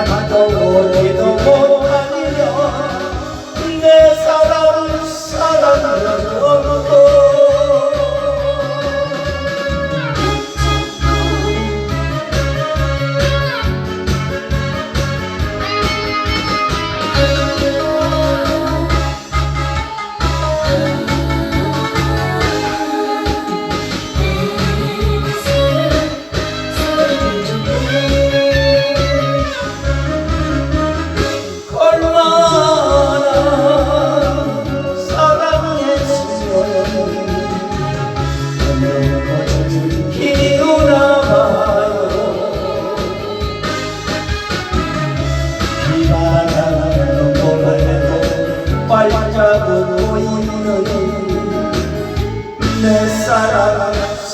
হাত তো মোর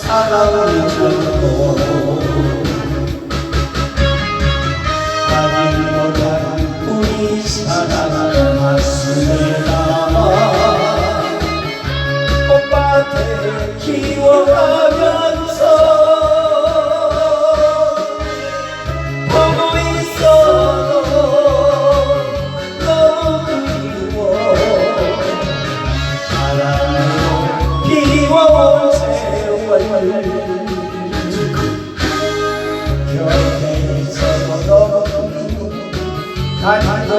살아오는 것도 보고, 우리 사랑 가슴에 담아 꽃밭에 키워가면서 있어도 너무 그리워 就别再说太快走